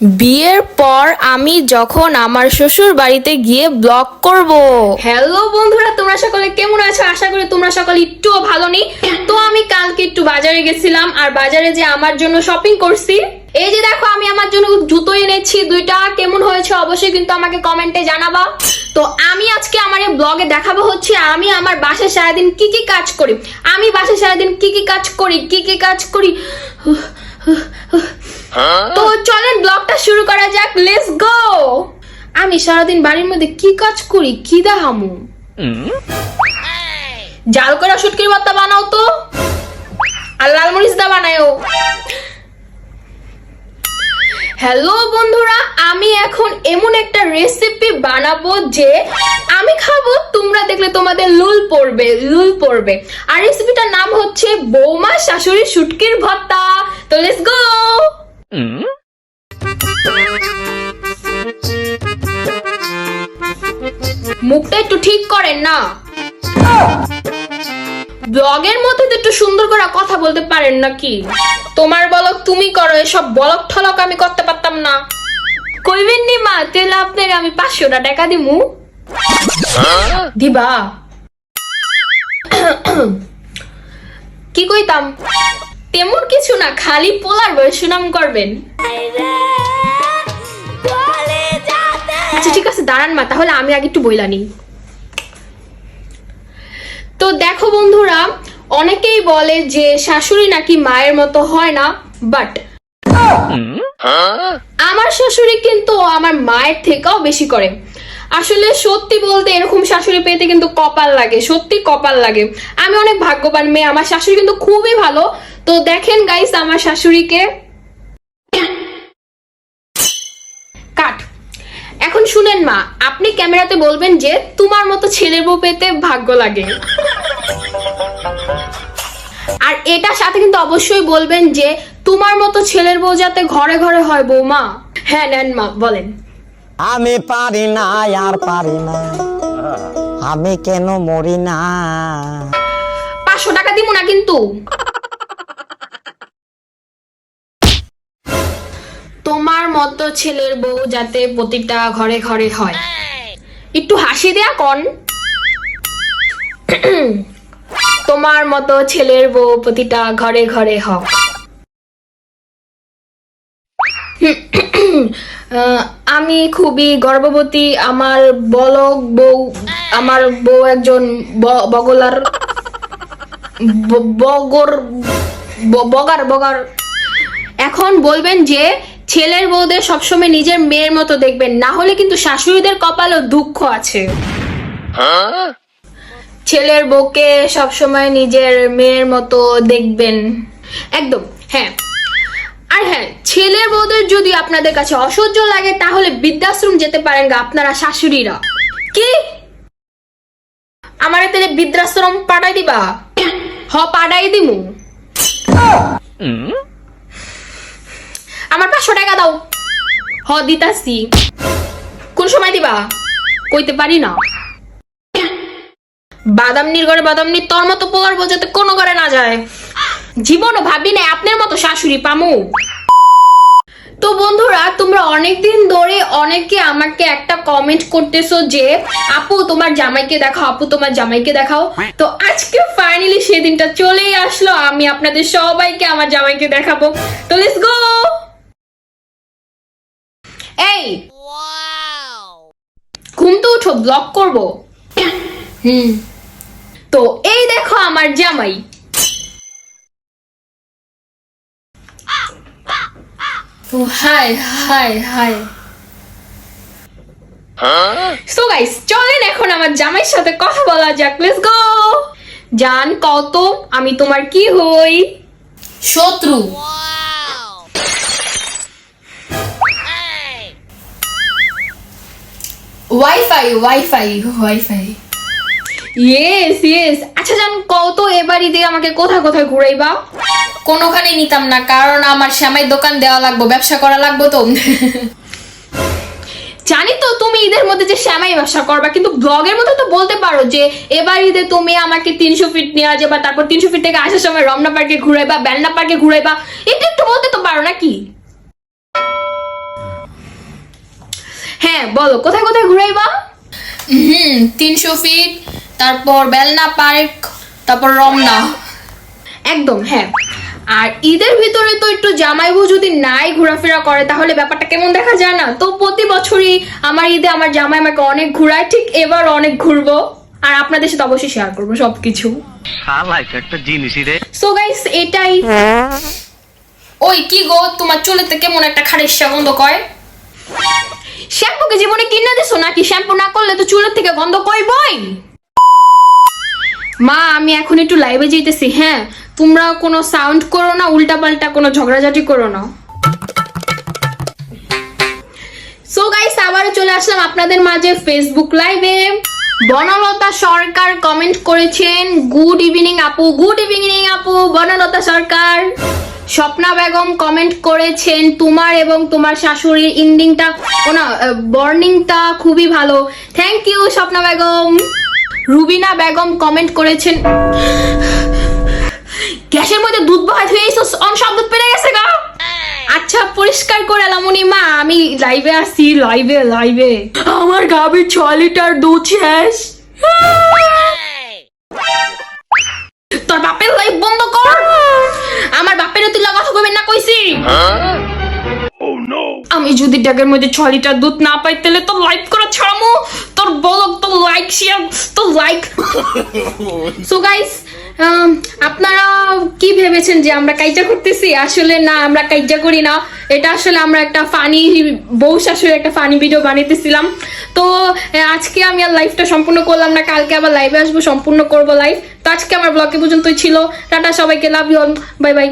বিয়ের পর আমি যখন আমার শ্বশুর বাড়িতে গিয়ে ব্লগ করব। হ্যালো বন্ধুরা, তোমরা সকলে কেমন আছো? আশা করি তোমরা সকলে একটুও ভালো নেই। তো আমি কালকে একটু বাজারে গেছিলাম, আর বাজারে যে আমার জন্য শপিং করছি, এই যে দেখো, আমি আমার জন্য জুতো এনেছি, দুইটা। কেমন হয়েছে অবশ্যই কিন্তু আমাকে কমেন্টে জানাবা। তো আমি আজকে আমার এই ব্লগে দেখাবো হচ্ছে, আমি আমার বাসায় সারাদিন কি কি কাজ করি? আমি বাসায় সারাদিন কি কি কাজ করি, কি কি কাজ করি? তো চলেন ব্লগটা শুরু করা যাক লেটস গো আমি সারাদিন বাড়ির মধ্যে কি কাজ করি, কি দেখামু? জাল করা শুটকির ভর্তা বানাও তো, আর লাল মরিচ দা বানায়ও। হ্যালো বন্ধুরা, আমি এখন এমন একটা রেসিপি বানাবো যে আমি খাব, তোমরা দেখলে তোমাদের লুল পড়বে লুল পড়বে। আর রেসিপিটার নাম হচ্ছে বৌমা শাশুড়ি শুটকির ভর্তা। তো লেটস গো মুখটা একটু ঠিক করেন না। ব্লগের মধ্যে তো একটু সুন্দর করে কথা বলতে পারেন নাকি? তোমার বলক তুমি করো, এসব বলক ঠলক আমি করতে পারতাম না। কইবেন নি মা তেলে আপনাকে আমি পাঁচশোটা টাকা দিমু। দিবা। কি কইতাম? তেমন কিছু না খালি পোলার বয়স সুনাম করবেন। আচ্ছা ঠিক আছে দাঁড়ান মা তাহলে আমি আগে একটু বইলা নিই। তো দেখো বন্ধুরা অনেকেই বলে যে শাশুড়ি নাকি মায়ের মতো হয় না বাট আমার শাশুড়ি কিন্তু আমার মায়ের থেকেও বেশি করে। আসলে সত্যি বলতে এরকম শাশুড়ি পেতে কিন্তু কপাল লাগে, সত্যি কপাল লাগে। আমি অনেক ভাগ্যবান মেয়ে, আমার শাশুড়ি কিন্তু খুবই ভালো। তো দেখেন গাইস আমার শাশুড়িকে এখন শুনেন মা, আপনি ক্যামেরাতে বলবেন যে তোমার মতো ছেলের বউ পেতে ভাগ্য লাগে। আর এটার সাথে কিন্তু অবশ্যই বলবেন যে তোমার মতো ছেলের বউ যাতে ঘরে ঘরে হয় বৌমা। হ্যাঁ নেন মা, বলেন। আমি পারি না, আর পারি না। আমি কেন মরি না? পাঁচশো টাকা দিব না কিন্তু। তোমার মতো ছেলের বউ যাতে প্রতিটা ঘরে ঘরে হয়। একটু হাসি দেয়া কন। তোমার মতো ছেলের বউ প্রতিটা ঘরে ঘরে হোক আমি খুবই গর্ভবতী, আমার বলক বউ, আমার বউ একজন বগলার বগর বগার বগার। এখন বলবেন যে, ছেলের বউদের সবসময় নিজের মেয়ের মতো দেখবেন, না হলে কিন্তু শাশুড়িদের কপালেও দুঃখ আছে। ছেলের বউকে সবসময় নিজের মেয়ের মতো দেখবেন। একদম হ্যাঁ। আর হ্যাঁ ছেলে বউদের যদি আপনাদের কাছে অসহ্য লাগে, তাহলে বৃদ্ধাশ্রম যেতে পারেন গা আপনারা শাশুড়িরা। কি? আমার তাহলে বৃদ্ধাশ্রম পাঠাই দিবা? হ, পাঠাই দিমু। আমার পাঁচশো টাকা দাও। হ, দিতাছি। কোন সময় দিবা? কইতে পারি না। বাদাম নির ঘরে বাদাম নির তোর মতো পোলার বোঝাতে কোনো ঘরে না যায়। জীবনও ভাবি না আপনার মতো শাশুড়ি পামু। তো বন্ধুরা, তোমরা অনেকদিন ধরে অনেকে আমাকে একটা কমেন্ট করতেছো যে, আপু, তোমার জামাইকে দেখাও, আপু, তোমার জামাইকে দেখাও। তো আজকে ফাইনালি সেদিনটা চলেই আসলো, আমি আপনাদের সবাইকে আমার জামাইকে দেখাবো। তো লেটস গো এই! ঘুম তো উঠো ব্লক করব। হুম। তো এই দেখো আমার জামাই। ও, hi hi hi. So guys চলেন এখন আমার জামাইয়ের সাথে কথা বলা যাক। লেটস গো জান কত আমি তোমার কি হই? শত্রু। Wifi wifi wifi yes yes আচ্ছা জান কত এবারই দিয়ে আমাকে কোথায় কোথায় ঘুরাইবা? কোনোখানে নিতাম না কারণ আমার শ্যামাই দোকান দেওয়া লাগবে ব্যবসা করা লাগবে তো। জানি তো তুমি ঈদের মধ্যে যে শ্যামাই ব্যবসা করবা কিন্তু ব্লগের মধ্যে তো বলতে পারো যে এবার ঈদে তুমি আমাকে তিনশো ফিট নেওয়া যাবে তারপর তিনশো ফিট থেকে আসার সময় রমনা পার্কে ঘুরাইবা বেলনা পার্কে ঘুরাইবা। এটা একটু বলতে তো পারো নাকি? হ্যাঁ বলো কোথায় কোথায় ঘুরাইবা? হুম তিনশো ফিট তারপর বেলনা পার্ক তারপর রমনা। একদম হ্যাঁ। আর ঈদের ভিতরে তো একটু জামাইবু যদি নাই ঘোরাফেরা করে তাহলে ব্যাপারটা কেমন দেখা যায় না? তো প্রতি বছরই আমার ঈদে আমার জামাই আমাকে অনেক ঘুরায় ঠিক এবার অনেক ঘুরবো। আর আপনাদের সাথে অবশ্যই শেয়ার করব সবকিছু। সো গাইস এটাই। ওই কি গো তোমার চুলেতে কেমন একটা খারিস্যা গন্ধ কয়? শ্যাম্পুকে জীবনে কিনে দিছো নাকি? শ্যাম্পু না করলে তো চুলের থেকে গন্ধ কইবই। মা, আমি এখন একটু লাইভে যেতেছি হ্যাঁ? তোমরা কোনো সাউন্ড করো না উল্টা পাল্টা কোনো ঝগড়াঝাটি করো না। সো গাইস আবারও চলে আসলাম আপনাদের মাঝে ফেসবুক লাইভে বনলতা সরকার কমেন্ট করেছেন গুড ইভিনিং আপু গুড ইভিনিং আপু, বনলতা সরকার। স্বপ্না বেগম কমেন্ট করেছেন, তোমার এবং তোমার শাশুড়ির ইন্ডিংটা না বর্নিংটা খুবই ভালো। Thank you Swapna Begum. Rubina Begum comment করেছেন, গ্যাসের মধ্যে দুধ বহাই হয়ে অন সব দুধ পেরে গেছে গা। আচ্ছা পরিষ্কার করে এলামনি মা, আমি লাইভে আসি লাইভে লাইভে আমার গাভীর ছ লিটার দুধ শেষ। তোর বাপের লাইভ বন্ধ কর। আমার বাপের তুই কথা কইবেন না কইছি। আমি যদি ড্যাগের মধ্যে ছ লিটার দুধ না পাই, তাহলে তো লাইভ করা ছাড়ামো। তোর বলক তো লাইক শেয়ার তো লাইক সো গাইস আপনারা কি ভেবেছেন যে আমরা কাইজা করতেছি? আসলে না, আমরা কাইজা করি না। এটা আসলে আমরা একটা ফানি বউ শাশুড়ি একটা ফানি ভিডিও বানাইতেছিলাম তো আজকে আমি আর লাইভটা সম্পূর্ণ করলাম না, কালকে আবার লাইভে আসব, সম্পূর্ণ করব লাইভ তো আজকে আমার ব্লগে পর্যন্তই ছিল। টাটা, সবাইকে লাভ ইউ বাই বাই